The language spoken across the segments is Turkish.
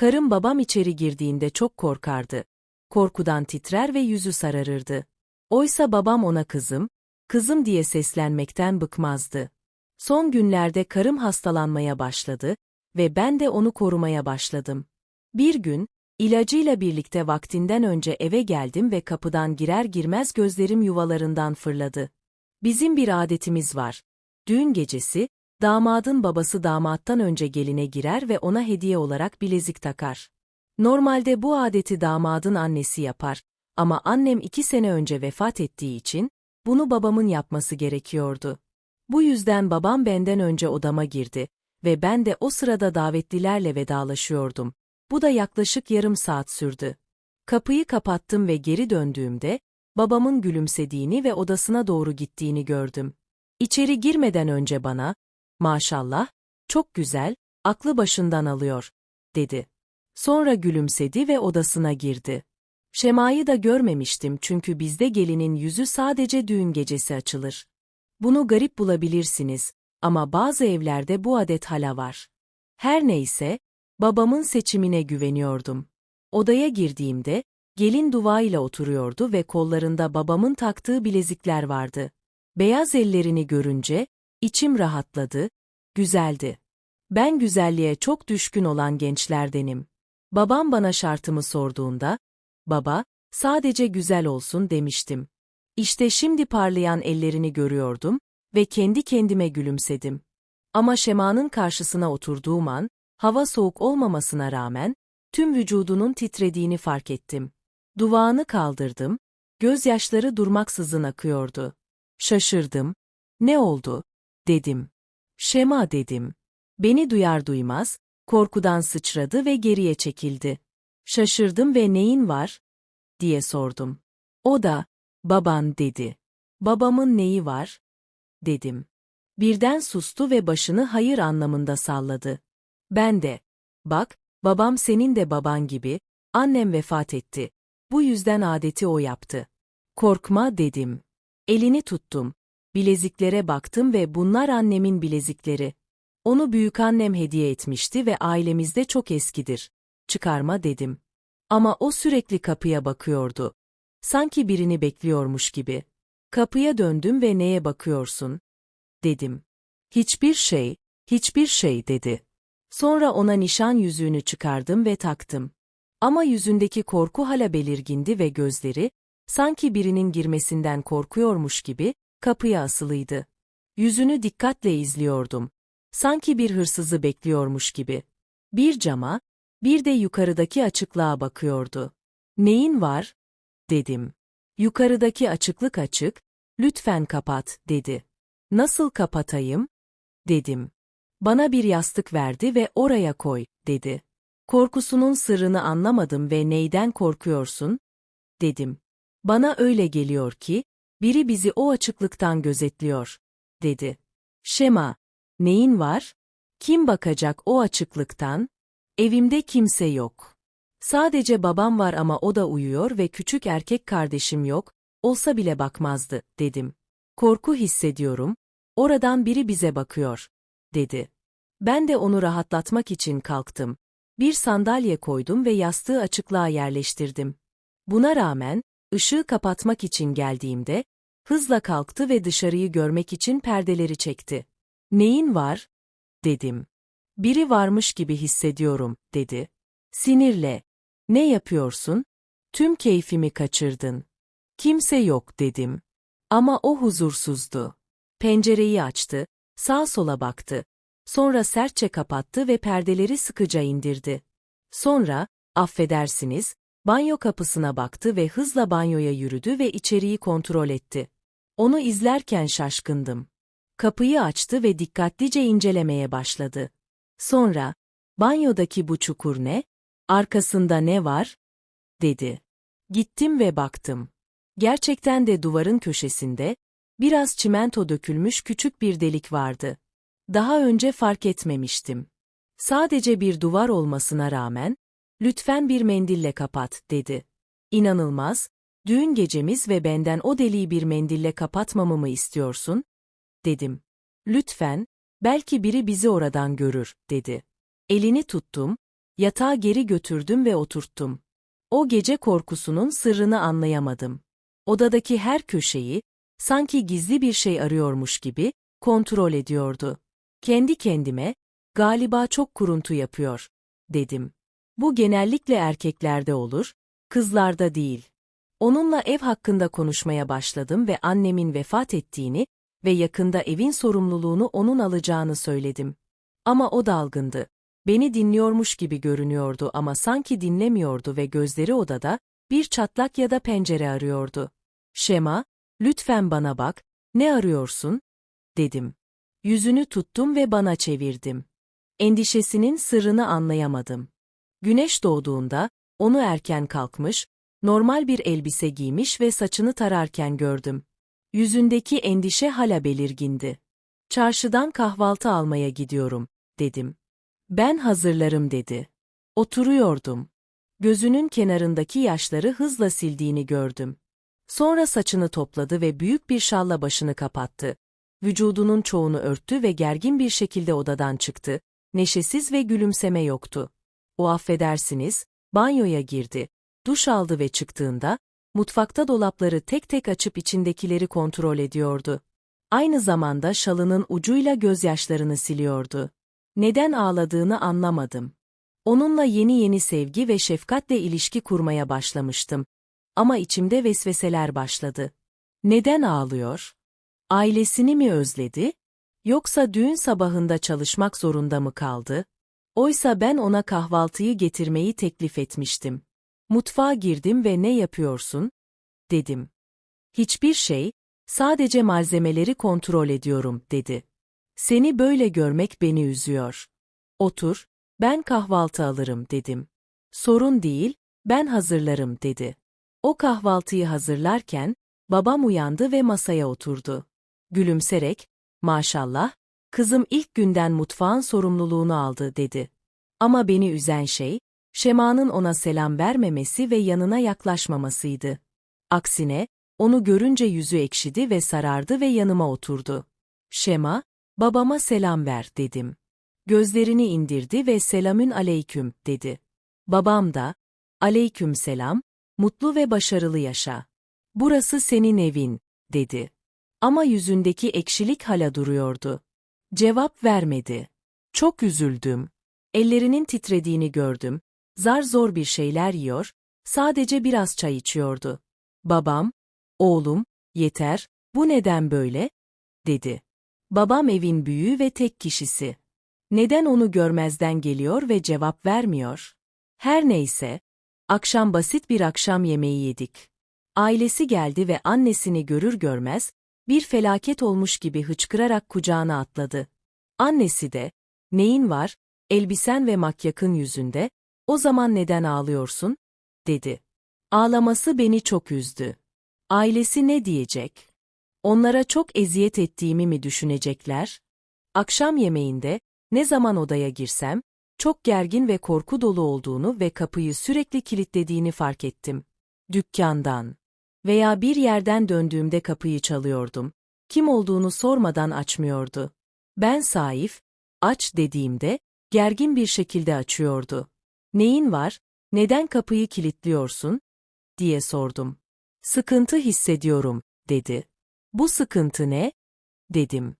Karım babam içeri girdiğinde çok korkardı. Korkudan titrer ve yüzü sararırdı. Oysa babam ona kızım, kızım diye seslenmekten bıkmazdı. Son günlerde karım hastalanmaya başladı ve ben de onu korumaya başladım. Bir gün, ilacıyla birlikte vaktinden önce eve geldim ve kapıdan girer girmez gözlerim yuvalarından fırladı. Bizim bir adetimiz var. Düğün gecesi, damadın babası damattan önce geline girer ve ona hediye olarak bilezik takar. Normalde bu adeti damadın annesi yapar ama annem iki sene önce vefat ettiği için, bunu babamın yapması gerekiyordu. Bu yüzden babam benden önce odama girdi ve ben de o sırada davetlilerle vedalaşıyordum. Bu da yaklaşık yarım saat sürdü. Kapıyı kapattım ve geri döndüğümde, babamın gülümsediğini ve odasına doğru gittiğini gördüm. İçeri girmeden önce bana, maşallah, çok güzel, aklı başından alıyor, dedi. Sonra gülümsedi ve odasına girdi. Şema'yı da görmemiştim çünkü bizde gelinin yüzü sadece düğün gecesi açılır. Bunu garip bulabilirsiniz ama bazı evlerde bu adet hala var. Her neyse, babamın seçimine güveniyordum. Odaya girdiğimde, gelin duvağıyla oturuyordu ve kollarında babamın taktığı bilezikler vardı. Beyaz ellerini görünce, içim rahatladı, güzeldi. Ben güzelliğe çok düşkün olan gençlerdenim. Babam bana şartımı sorduğunda, baba, sadece güzel olsun demiştim. İşte şimdi parlayan ellerini görüyordum ve kendi kendime gülümsedim. Ama Şema'nın karşısına oturduğum an, hava soğuk olmamasına rağmen, tüm vücudunun titrediğini fark ettim. Duvağını kaldırdım, gözyaşları durmaksızın akıyordu. Şaşırdım. Ne oldu? Dedim. Şema dedim. Beni duyar duymaz, korkudan sıçradı ve geriye çekildi. Şaşırdım ve neyin var? diye sordum. O da, baban dedi. Babamın neyi var? dedim. Birden sustu ve başını hayır anlamında salladı. Ben de, bak, babam senin de baban gibi, annem vefat etti. Bu yüzden adeti o yaptı. Korkma dedim. Elini tuttum. Bileziklere baktım ve bunlar annemin bilezikleri. Onu büyükannem hediye etmişti ve ailemizde çok eskidir. Çıkarma dedim. Ama o sürekli kapıya bakıyordu. Sanki birini bekliyormuş gibi. Kapıya döndüm ve neye bakıyorsun? Dedim. Hiçbir şey, hiçbir şey dedi. Sonra ona nişan yüzüğünü çıkardım ve taktım. Ama yüzündeki korku hala belirgindi ve gözleri, sanki birinin girmesinden korkuyormuş gibi, kapıya asılıydı. Yüzünü dikkatle izliyordum. Sanki bir hırsızı bekliyormuş gibi. Bir cama, bir de yukarıdaki açıklığa bakıyordu. Neyin var? dedim. Yukarıdaki açıklık açık, lütfen kapat, dedi. Nasıl kapatayım? dedim. Bana bir yastık verdi ve oraya koy, dedi. Korkusunun sırrını anlamadım ve neyden korkuyorsun? dedim. Bana öyle geliyor ki, biri bizi o açıklıktan gözetliyor, dedi. Şema, neyin var? Kim bakacak o açıklıktan? Evimde kimse yok. Sadece babam var ama o da uyuyor ve küçük erkek kardeşim yok, olsa bile bakmazdı, dedim. Korku hissediyorum, oradan biri bize bakıyor, dedi. Ben de onu rahatlatmak için kalktım. Bir sandalye koydum ve yastığı açıklığa yerleştirdim. Buna rağmen, ışığı kapatmak için geldiğimde, hızla kalktı ve dışarıyı görmek için perdeleri çekti. Neyin var? dedim. Biri varmış gibi hissediyorum, dedi. Sinirle. Ne yapıyorsun? Tüm keyfimi kaçırdın. Kimse yok, dedim. Ama o huzursuzdu. Pencereyi açtı, sağ sola baktı. Sonra sertçe kapattı ve perdeleri sıkıca indirdi. Sonra, affedersiniz, banyo kapısına baktı ve hızla banyoya yürüdü ve içeriği kontrol etti. Onu izlerken şaşkındım. Kapıyı açtı ve dikkatlice incelemeye başladı. Sonra, banyodaki bu çukur ne? Arkasında ne var? dedi. Gittim ve baktım. Gerçekten de duvarın köşesinde, biraz çimento dökülmüş küçük bir delik vardı. Daha önce fark etmemiştim. Sadece bir duvar olmasına rağmen, lütfen bir mendille kapat, dedi. İnanılmaz, düğün gecemiz ve benden o deliği bir mendille kapatmamı mı istiyorsun? Dedim. Lütfen, belki biri bizi oradan görür, dedi. Elini tuttum, Yatağa geri götürdüm ve oturttum. O gece korkusunun sırrını anlayamadım. Odadaki her köşeyi, sanki gizli bir şey arıyormuş gibi, kontrol ediyordu. Kendi kendime, galiba çok kuruntu yapıyor, dedim. Bu genellikle erkeklerde olur, kızlarda değil. Onunla ev hakkında konuşmaya başladım ve annemin vefat ettiğini ve yakında evin sorumluluğunu onun alacağını söyledim. Ama o dalgındı. Beni dinliyormuş gibi görünüyordu ama sanki dinlemiyordu ve gözleri odada, bir çatlak ya da pencere arıyordu. Şema, lütfen bana bak, ne arıyorsun? dedim. Yüzünü tuttum ve bana çevirdim. Endişesinin sırrını anlayamadım. Güneş doğduğunda, onu erken kalkmış, normal bir elbise giymiş ve saçını tararken gördüm. Yüzündeki endişe hala belirgindi. Çarşıdan kahvaltı almaya gidiyorum, dedim. Ben hazırlarım dedi. Oturuyordum. Gözünün kenarındaki yaşları hızla sildiğini gördüm. Sonra saçını topladı ve büyük bir şalla başını kapattı. Vücudunun çoğunu örttü ve gergin bir şekilde odadan çıktı. Neşesiz ve gülümseme yoktu. O affedersiniz, banyoya girdi. Duş aldı ve çıktığında, mutfakta dolapları tek tek açıp içindekileri kontrol ediyordu. Aynı zamanda şalının ucuyla gözyaşlarını siliyordu. Neden ağladığını anlamadım. Onunla yeni yeni sevgi ve şefkatle ilişki kurmaya başlamıştım. Ama içimde vesveseler başladı. Neden ağlıyor? Ailesini mi özledi? Yoksa düğün sabahında çalışmak zorunda mı kaldı? Oysa ben ona kahvaltıyı getirmeyi teklif etmiştim. Mutfağa girdim ve ne yapıyorsun? dedim. Hiçbir şey, sadece malzemeleri kontrol ediyorum, dedi. Seni böyle görmek beni üzüyor. Otur, ben kahvaltı alırım, dedim. Sorun değil, ben hazırlarım, dedi. O kahvaltıyı hazırlarken, babam uyandı ve masaya oturdu. Gülümserek, maşallah, kızım ilk günden mutfağın sorumluluğunu aldı, dedi. Ama beni üzen şey, Şema'nın ona selam vermemesi ve yanına yaklaşmamasıydı. Aksine, onu görünce yüzü ekşidi ve sarardı ve yanıma oturdu. Şema, babama selam ver dedim. Gözlerini indirdi ve selamün aleyküm dedi. Babam da, aleyküm selam, mutlu ve başarılı yaşa. Burası senin evin, dedi. Ama yüzündeki ekşilik hala duruyordu. Cevap vermedi. Çok üzüldüm. Ellerinin titrediğini gördüm zar zor bir şeyler yiyor, sadece biraz çay içiyordu. Babam, oğlum, yeter, bu neden böyle? dedi. Babam evin büyüğü ve tek kişisi. Neden onu görmezden geliyor ve cevap vermiyor? Her neyse, akşam basit bir akşam yemeği yedik. Ailesi geldi ve annesini görür görmez, bir felaket olmuş gibi hıçkırarak kucağına atladı. Annesi de, neyin var, elbisen ve makyakın yüzünde, o zaman neden ağlıyorsun? dedi. Ağlaması beni çok üzdü. Ailesi ne diyecek? Onlara çok eziyet ettiğimi mi düşünecekler? Akşam yemeğinde, ne zaman odaya girsem, çok gergin ve korku dolu olduğunu ve kapıyı sürekli kilitlediğini fark ettim. Dükkandan veya bir yerden döndüğümde kapıyı çalıyordum. Kim olduğunu sormadan açmıyordu. Ben Saif, aç dediğimde, gergin bir şekilde açıyordu. Neyin var, neden kapıyı kilitliyorsun? diye sordum. Sıkıntı hissediyorum, dedi. Bu sıkıntı ne? dedim.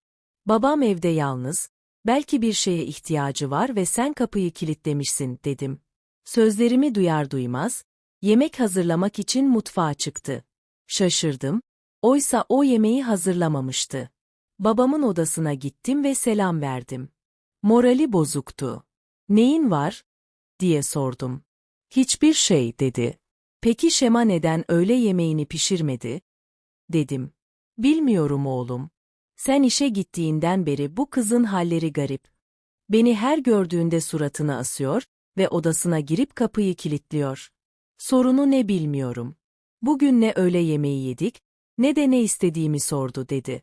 Babam evde yalnız, belki bir şeye ihtiyacı var ve sen kapıyı kilitlemişsin, dedim. Sözlerimi duyar duymaz, yemek hazırlamak için mutfağa çıktı. Şaşırdım, oysa o yemeği hazırlamamıştı. Babamın odasına gittim ve selam verdim. Morali bozuktu. Neyin var? diye sordum. Hiçbir şey dedi. Peki Şema neden öğle yemeğini pişirmedi? Dedim. Bilmiyorum oğlum. Sen işe gittiğinden beri bu kızın halleri garip. Beni her gördüğünde suratını asıyor ve odasına girip kapıyı kilitliyor. Sorunu ne bilmiyorum. Bugün ne öğle yemeği yedik, ne de ne istediğimi sordu dedi.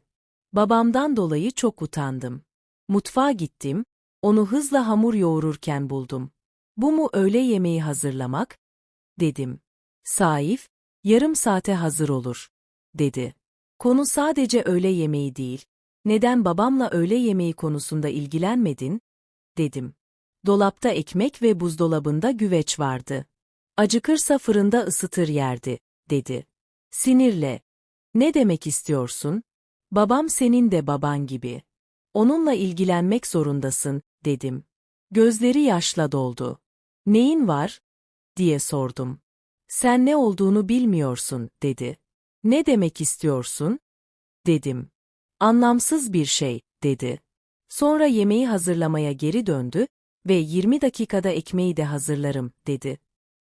Babamdan dolayı çok utandım. Mutfağa gittim, onu hızla hamur yoğururken buldum. Bu mu öğle yemeği hazırlamak? Dedim. Saif, yarım saate hazır olur, dedi. Konu sadece öğle yemeği değil. Neden babamla öğle yemeği konusunda ilgilenmedin? Dedim. Dolapta ekmek ve buzdolabında güveç vardı. Acıkırsa fırında ısıtır yerdi, dedi. Sinirle. Ne demek istiyorsun? Babam senin de baban gibi. Onunla ilgilenmek zorundasın, dedim. Gözleri yaşla doldu. Neyin var? diye sordum. Sen ne olduğunu bilmiyorsun, dedi. Ne demek istiyorsun? dedim. Anlamsız bir şey, dedi. Sonra yemeği hazırlamaya geri döndü ve 20 dakikada ekmeği de hazırlarım, dedi.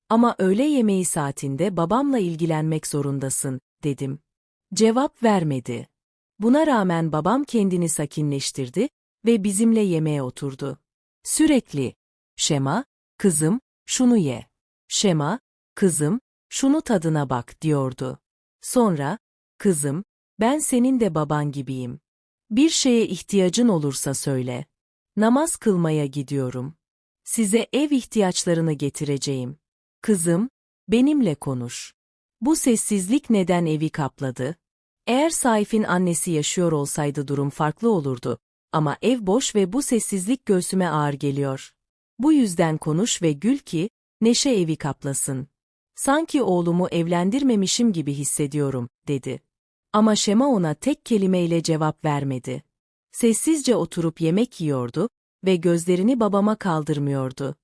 Ama öğle yemeği saatinde babamla ilgilenmek zorundasın, dedim. Cevap vermedi. Buna rağmen babam kendini sakinleştirdi ve bizimle yemeğe oturdu. Sürekli, Şema, kızım, şunu ye. Şema, kızım, şunu tadına bak diyordu. Sonra, kızım, ben senin de baban gibiyim. Bir şeye ihtiyacın olursa söyle. Namaz kılmaya gidiyorum. Size ev ihtiyaçlarını getireceğim. Kızım, benimle konuş. Bu sessizlik neden evi kapladı? Eğer Saif'in annesi yaşıyor olsaydı durum farklı olurdu. Ama ev boş ve bu sessizlik göğsüme ağır geliyor. Bu yüzden konuş ve gül ki, neşe evi kaplasın. Sanki oğlumu evlendirmemişim gibi hissediyorum, dedi. Ama Şema ona tek kelimeyle cevap vermedi. Sessizce oturup yemek yiyordu ve gözlerini babama kaldırmıyordu.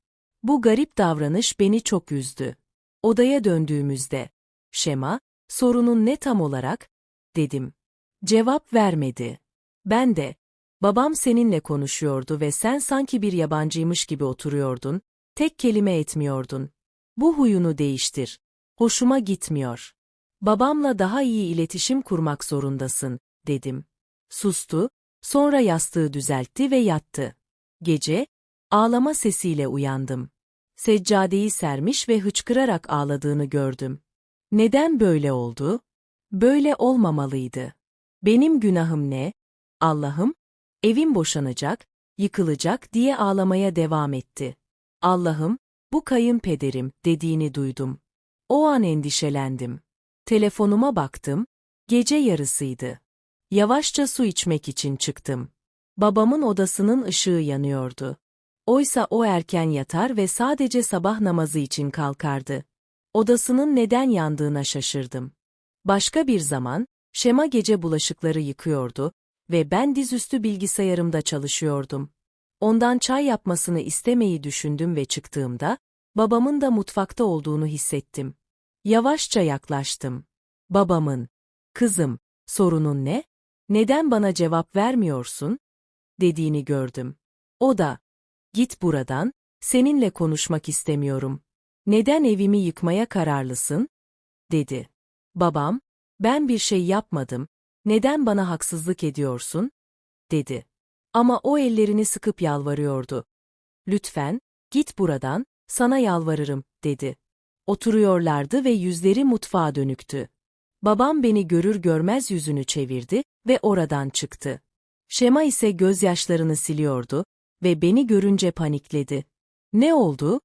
Bu garip davranış beni çok üzdü. Odaya döndüğümüzde, Şema, sorunun ne tam olarak? dedim. Cevap vermedi. Ben de, babam seninle konuşuyordu ve sen sanki bir yabancıymış gibi oturuyordun, tek kelime etmiyordun. Bu huyunu değiştir. Hoşuma gitmiyor. Babamla daha iyi iletişim kurmak zorundasın, dedim. Sustu, sonra yastığı düzeltti ve yattı. Gece, ağlama sesiyle uyandım. Seccadeyi sermiş ve hıçkırarak ağladığını gördüm. Neden böyle oldu? Böyle olmamalıydı. Benim günahım ne? Allah'ım, evim boşanacak, yıkılacak diye ağlamaya devam etti. Allah'ım, bu kayınpederim dediğini duydum. O an endişelendim. Telefonuma baktım, gece yarısıydı. Yavaşça su içmek için çıktım. Babamın odasının ışığı yanıyordu. Oysa o erken yatar ve sadece sabah namazı için kalkardı. Odasının neden yandığına şaşırdım. Başka bir zaman, Şema gece bulaşıkları yıkıyordu ve ben dizüstü bilgisayarımda çalışıyordum. Ondan çay yapmasını istemeyi düşündüm ve çıktığımda, babamın da mutfakta olduğunu hissettim. Yavaşça yaklaştım. Babamın, kızım, sorunun ne? Neden bana cevap vermiyorsun? dediğini gördüm. O da, git buradan, seninle konuşmak istemiyorum. Neden evimi yıkmaya kararlısın? dedi. Babam, ben bir şey yapmadım, neden bana haksızlık ediyorsun? dedi. Ama o ellerini sıkıp yalvarıyordu. Lütfen, git buradan, sana yalvarırım, dedi. Oturuyorlardı ve yüzleri mutfağa dönüktü. Babam beni görür görmez yüzünü çevirdi ve oradan çıktı. Şema ise gözyaşlarını siliyordu ve beni görünce panikledi. Ne oldu?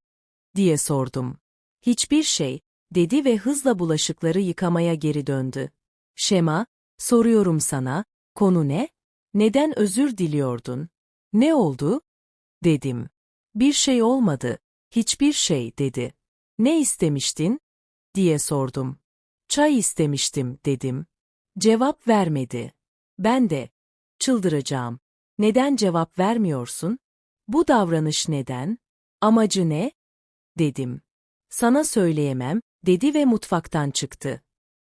diye sordum. Hiçbir şey, dedi ve hızla bulaşıkları yıkamaya geri döndü. Şema, soruyorum sana, konu ne? Neden özür diliyordun? Ne oldu? Dedim. Bir şey olmadı, hiçbir şey dedi. Ne istemiştin? diye sordum. Çay istemiştim, dedim. Cevap vermedi. Ben de, çıldıracağım. Neden cevap vermiyorsun? Bu davranış neden? Amacı ne? dedim. Sana söyleyemem, dedi ve mutfaktan çıktı.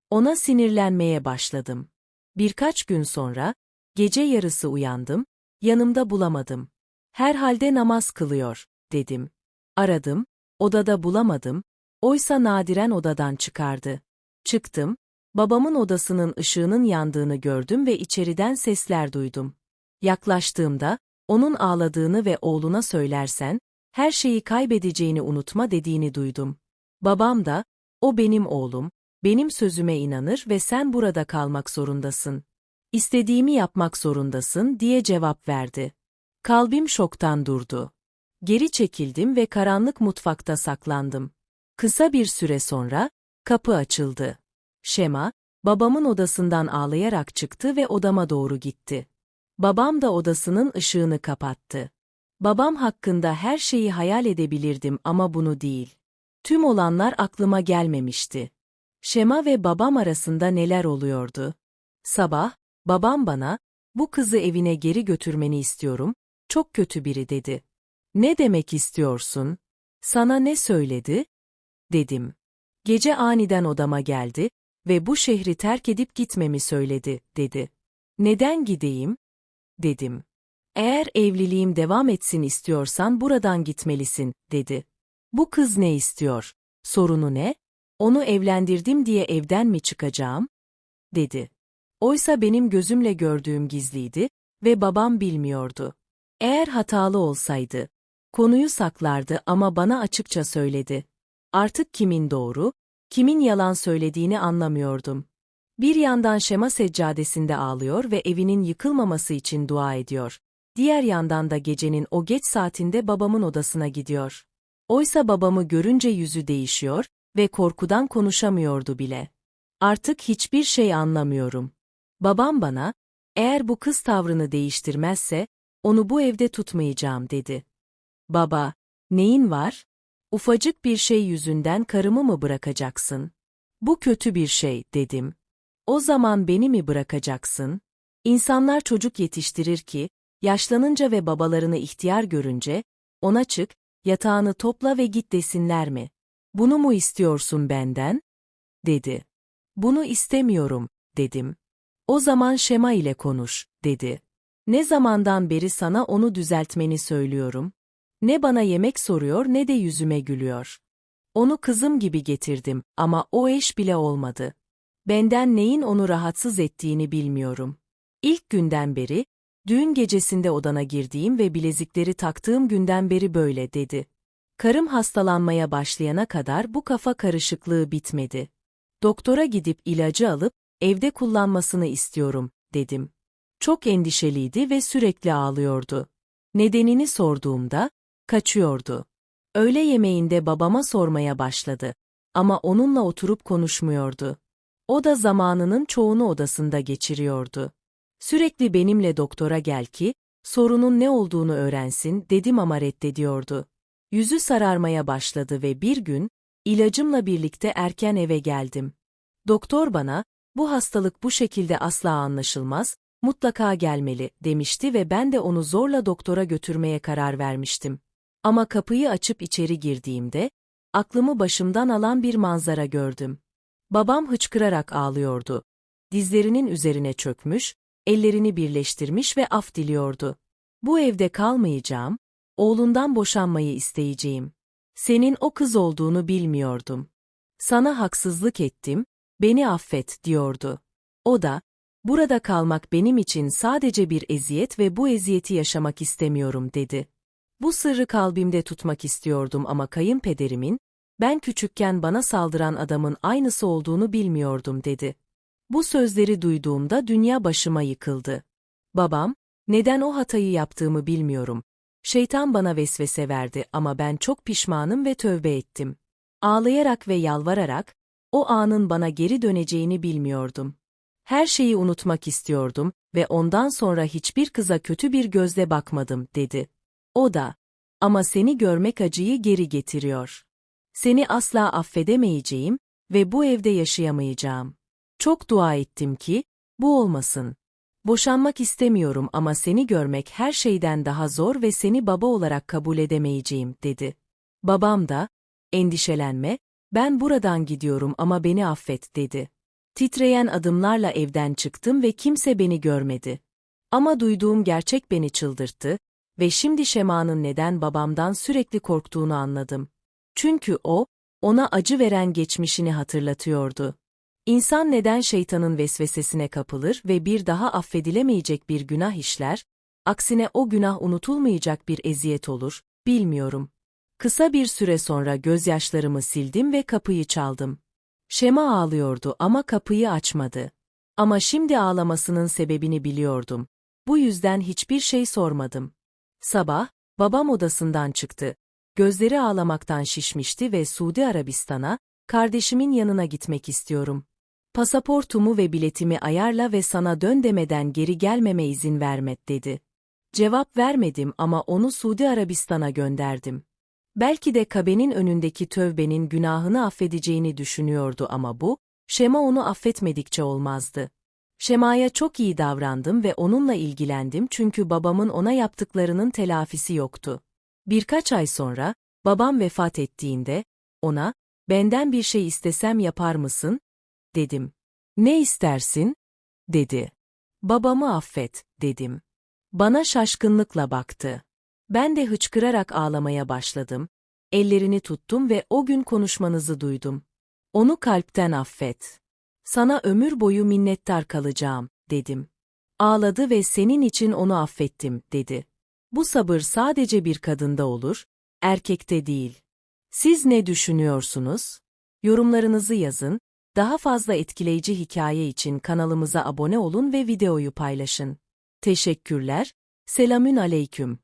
Ona sinirlenmeye başladım. Birkaç gün sonra, gece yarısı uyandım, yanımda bulamadım. Herhalde namaz kılıyor, dedim. Aradım, odada bulamadım, oysa nadiren odadan çıkardı. Çıktım, babamın odasının ışığının yandığını gördüm ve içeriden sesler duydum. Yaklaştığımda, onun ağladığını ve oğluna söylersen, her şeyi kaybedeceğini unutma dediğini duydum. Babam da, o benim oğlum, benim sözüme inanır ve sen burada kalmak zorundasın. İstediğimi yapmak zorundasın diye cevap verdi. Kalbim şoktan durdu. Geri çekildim ve karanlık mutfakta saklandım. Kısa bir süre sonra, kapı açıldı. Şema, babamın odasından ağlayarak çıktı ve odama doğru gitti. Babam da odasının ışığını kapattı. Babam hakkında her şeyi hayal edebilirdim ama bunu değil. Tüm olanlar aklıma gelmemişti. Şema ve babam arasında neler oluyordu? Sabah, babam bana, bu kızı evine geri götürmeni istiyorum, çok kötü biri dedi. Ne demek istiyorsun? Sana ne söyledi? Dedim. Gece aniden odama geldi ve bu şehri terk edip gitmemi söyledi, dedi. Neden gideyim? Dedim. Eğer evliliğim devam etsin istiyorsan buradan gitmelisin, dedi. Bu kız ne istiyor? Sorunu ne? Onu evlendirdim diye evden mi çıkacağım? dedi. Oysa benim gözümle gördüğüm gizliydi ve babam bilmiyordu. Eğer hatalı olsaydı, konuyu saklardı ama bana açıkça söyledi. Artık kimin doğru, kimin yalan söylediğini anlamıyordum. Bir yandan şema seccadesinde ağlıyor ve evinin yıkılmaması için dua ediyor. Diğer yandan da gecenin o geç saatinde babamın odasına gidiyor. Oysa babamı görünce yüzü değişiyor ve korkudan konuşamıyordu bile. Artık hiçbir şey anlamıyorum. Babam bana, eğer bu kız tavrını değiştirmezse, onu bu evde tutmayacağım dedi. Baba, neyin var? Ufacık bir şey yüzünden karımı mı bırakacaksın? Bu kötü bir şey, dedim. O zaman beni mi bırakacaksın? İnsanlar çocuk yetiştirir ki, yaşlanınca ve babalarını ihtiyar görünce, ona çık, yatağını topla ve git desinler mi? Bunu mu istiyorsun benden? dedi. Bunu istemiyorum, dedim. O zaman Şema ile konuş, dedi. Ne zamandan beri sana onu düzeltmeni söylüyorum? Ne bana yemek soruyor ne de yüzüme gülüyor. Onu kızım gibi getirdim ama o eş bile olmadı. Benden neyin onu rahatsız ettiğini bilmiyorum. İlk günden beri, düğün gecesinde odana girdiğim ve bilezikleri taktığım günden beri böyle dedi. Karım hastalanmaya başlayana kadar bu kafa karışıklığı bitmedi. Doktora gidip ilacı alıp evde kullanmasını istiyorum, dedim. Çok endişeliydi ve sürekli ağlıyordu. Nedenini sorduğumda, kaçıyordu. Öğle yemeğinde babama sormaya başladı. Ama onunla oturup konuşmuyordu. O da zamanının çoğunu odasında geçiriyordu. Sürekli benimle doktora gel ki, sorunun ne olduğunu öğrensin dedim ama reddediyordu. Yüzü sararmaya başladı ve bir gün, ilacımla birlikte erken eve geldim. Doktor bana, bu hastalık bu şekilde asla anlaşılmaz, mutlaka gelmeli, demişti ve ben de onu zorla doktora götürmeye karar vermiştim. Ama kapıyı açıp içeri girdiğimde, aklımı başımdan alan bir manzara gördüm. Babam hıçkırarak ağlıyordu. Dizlerinin üzerine çökmüş, ellerini birleştirmiş ve af diliyordu. Bu evde kalmayacağım, oğlundan boşanmayı isteyeceğim. Senin o kız olduğunu bilmiyordum. Sana haksızlık ettim, beni affet, diyordu. O da, burada kalmak benim için sadece bir eziyet ve bu eziyeti yaşamak istemiyorum, dedi. Bu sırrı kalbimde tutmak istiyordum ama kayınpederimin, ben küçükken bana saldıran adamın aynısı olduğunu bilmiyordum, dedi. Bu sözleri duyduğumda dünya başıma yıkıldı. Babam, neden o hatayı yaptığımı bilmiyorum. Şeytan bana vesvese verdi ama ben çok pişmanım ve tövbe ettim. Ağlayarak ve yalvararak, o anın bana geri döneceğini bilmiyordum. Her şeyi unutmak istiyordum ve ondan sonra hiçbir kıza kötü bir gözle bakmadım, dedi. O da, ama seni görmek acıyı geri getiriyor. Seni asla affedemeyeceğim ve bu evde yaşayamayacağım. Çok dua ettim ki, bu olmasın. Boşanmak istemiyorum ama seni görmek her şeyden daha zor ve seni baba olarak kabul edemeyeceğim, dedi. Babam da, endişelenme, ben buradan gidiyorum ama beni affet, dedi. Titreyen adımlarla evden çıktım ve kimse beni görmedi. Ama duyduğum gerçek beni çıldırttı ve şimdi Şema'nın neden babamdan sürekli korktuğunu anladım. Çünkü o, ona acı veren geçmişini hatırlatıyordu. İnsan neden şeytanın vesvesesine kapılır ve bir daha affedilemeyecek bir günah işler, aksine o günah unutulmayacak bir eziyet olur, bilmiyorum. Kısa bir süre sonra gözyaşlarımı sildim ve kapıyı çaldım. Şema ağlıyordu ama kapıyı açmadı. Ama şimdi ağlamasının sebebini biliyordum. Bu yüzden hiçbir şey sormadım. Sabah, babam odasından çıktı. Gözleri ağlamaktan şişmişti ve Suudi Arabistan'a, kardeşimin yanına gitmek istiyorum. Pasaportumu ve biletimi ayarla ve sana dön demeden geri gelmeme izin vermet dedi. Cevap vermedim ama onu Suudi Arabistan'a gönderdim. Belki de Kabe'nin önündeki tövbenin günahını affedeceğini düşünüyordu ama bu, Şema onu affetmedikçe olmazdı. Şema'ya çok iyi davrandım ve onunla ilgilendim çünkü babamın ona yaptıklarının telafisi yoktu. Birkaç ay sonra, babam vefat ettiğinde, ona, benden bir şey istesem yapar mısın? dedim. Ne istersin? dedi. Babamı affet, dedim. Bana şaşkınlıkla baktı. Ben de hıçkırarak ağlamaya başladım. Ellerini tuttum ve o gün konuşmanızı duydum. Onu kalpten affet. Sana ömür boyu minnettar kalacağım, dedim. Ağladı ve senin için onu affettim, dedi. Bu sabır sadece bir kadında olur, erkekte değil. Siz ne düşünüyorsunuz? Yorumlarınızı yazın, daha fazla etkileyici hikaye için kanalımıza abone olun ve videoyu paylaşın. Teşekkürler, selamün aleyküm.